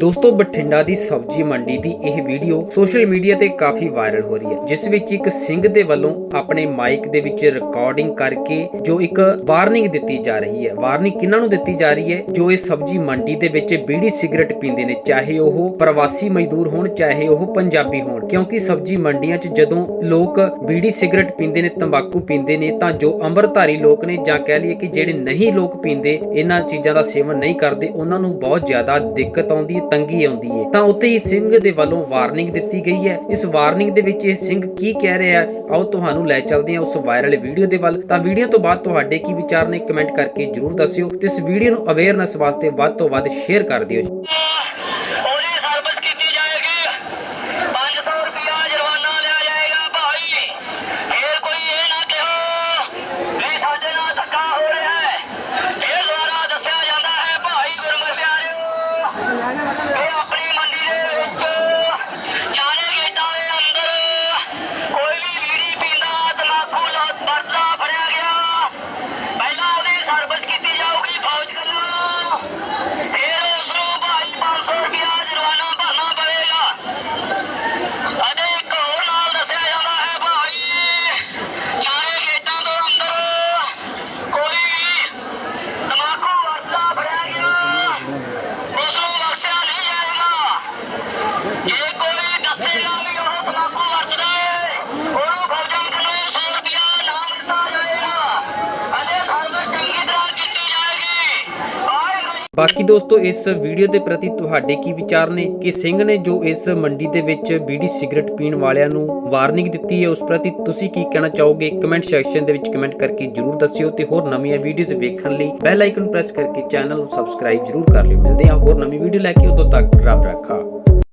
ਦੋਸਤੋ, ਬਠਿੰਡਾ ਦੀ ਸਬਜ਼ੀ ਮੰਡੀ ਦੀ ਇਹ ਵੀਡੀਓ ਸੋਸ਼ਲ ਮੀਡੀਆ ਤੇ ਕਾਫੀ ਵਾਇਰਲ ਹੋ ਰਹੀ ਹੈ, ਜਿਸ ਵਿੱਚ ਇੱਕ ਸਿੰਘ ਦੇ ਵੱਲੋਂ ਆਪਣੇ ਮਾਈਕ ਦੇ ਵਿੱਚ ਰਿਕਾਰਡਿੰਗ ਕਰਕੇ ਜੋ ਇੱਕ ਵਾਰਨਿੰਗ ਦਿੱਤੀ ਜਾ ਰਹੀ ਹੈ। ਵਾਰਨਿੰਗ ਕਿਹਨਾਂ ਨੂੰ ਦਿੱਤੀ ਜਾ ਰਹੀ ਹੈ? ਜੋ ਇਹ ਸਬਜ਼ੀ ਮੰਡੀ ਦੇ ਵਿੱਚ ਬੀੜੀ ਸਿਗਰਟ ਪੀਂਦੇ ਨੇ, ਚਾਹੇ ਉਹ ਪ੍ਰਵਾਸੀ ਮਜ਼ਦੂਰ ਹੋਣ, ਚਾਹੇ ਉਹ ਪੰਜਾਬੀ ਹੋਣ। ਕਿਉਂਕਿ ਸਬਜ਼ੀ ਮੰਡੀਆਂ 'ਚ ਜਦੋਂ ਲੋਕ ਬੀੜੀ ਸਿਗਰਟ ਪੀਂਦੇ ਨੇ, ਤੰਬਾਕੂ ਪੀਂਦੇ ਨੇ, ਤਾਂ ਜੋ ਅੰਮ੍ਰਿਤਧਾਰੀ ਲੋਕ ਨੇ ਜਾਂ ਕਹਿ ਲਈਏ ਕਿ ਜਿਹੜੇ ਨਹੀਂ ਲੋਕ ਪੀਂਦੇ, ਇਹਨਾਂ ਚੀਜ਼ਾਂ ਦਾ ਸੇਵਨ ਨਹੀਂ ਕਰਦੇ, ਉਹਨਾਂ ਨੂੰ ਬਹੁਤ ਜ਼ਿਆਦਾ ਦਿੱਕਤ ਆਉਂਦੀ ਤੰਗੀ ਆਉਂਦੀ ਹੈ ਤਾਂ ਉੱਤੇ ਹੀ ਸਿੰਘ ਦੇ ਵੱਲੋਂ ਵਾਰਨਿੰਗ ਦਿੱਤੀ ਗਈ ਹੈ ਇਸ ਵਾਰਨਿੰਗ ਦੇ ਵਿੱਚ ਇਹ ਸਿੰਘ ਕੀ ਕਹਿ ਰਿਹਾ ਹੈ? ਆਓ ਤੁਹਾਨੂੰ ਲੈ ਚੱਲਦੇ ਹਾਂ ਉਸ ਵਾਇਰਲ ਵੀਡੀਓ ਦੇ ਵੱਲ। ਤਾਂ ਵੀਡੀਓ ਤੋਂ ਬਾਅਦ ਤੁਹਾਡੇ ਕੀ ਵਿਚਾਰ ਨੇ? ਕਮੈਂਟ ਕਰਕੇ ਜਰੂਰ ਦੱਸਿਓ। ਤੇ ਇਸ ਵੀਡੀਓ ਨੂੰ ਅਵੇਅਰਨੈਸ ਵਾਸਤੇ ਵੱਧ ਤੋਂ ਵੱਧ ਸ਼ੇਅਰ ਕਰ ਦਿਓ ਬਾਕੀ ਦੋਸਤੋ, ਇਸ ਵੀਡੀਓ ਦੇ ਪ੍ਰਤੀ ਤੁਹਾਡੇ ਕੀ ਵਿਚਾਰ ਨੇ? ਕਿ ਸਿੰਘ ਨੇ ਜੋ ਇਸ ਮੰਡੀ ਦੇ ਵਿੱਚ ਬੀੜੀ ਸਿਗਰਟ ਪੀਣ ਵਾਲਿਆਂ ਨੂੰ ਵਾਰਨਿੰਗ ਦਿੱਤੀ ਹੈ, ਉਸ ਪ੍ਰਤੀ ਤੁਸੀਂ ਕੀ ਕਹਿਣਾ ਚਾਹੋਗੇ? ਕਮੈਂਟ ਸੈਕਸ਼ਨ ਦੇ ਵਿੱਚ ਕਮੈਂਟ ਕਰਕੇ ਜਰੂਰ ਦੱਸਿਓ ਤੇ ਹੋਰ ਨਵੀਆਂ ਵੀਡੀਓਜ਼ ਵੇਖਣ ਲਈ ਬੈਲ ਆਈਕਨ ਪ੍ਰੈਸ ਕਰਕੇ ਚੈਨਲ ਨੂੰ ਸਬਸਕ੍ਰਾਈਬ ਜਰੂਰ ਕਰ ਲਿਓ। ਮਿਲਦੇ ਹਾਂ ਹੋਰ ਨਵੀਂ ਵੀਡੀਓ ਲੈ ਕੇ, ਉਦੋਂ ਤੱਕ ਰੱਬ ਰੱਖਾ।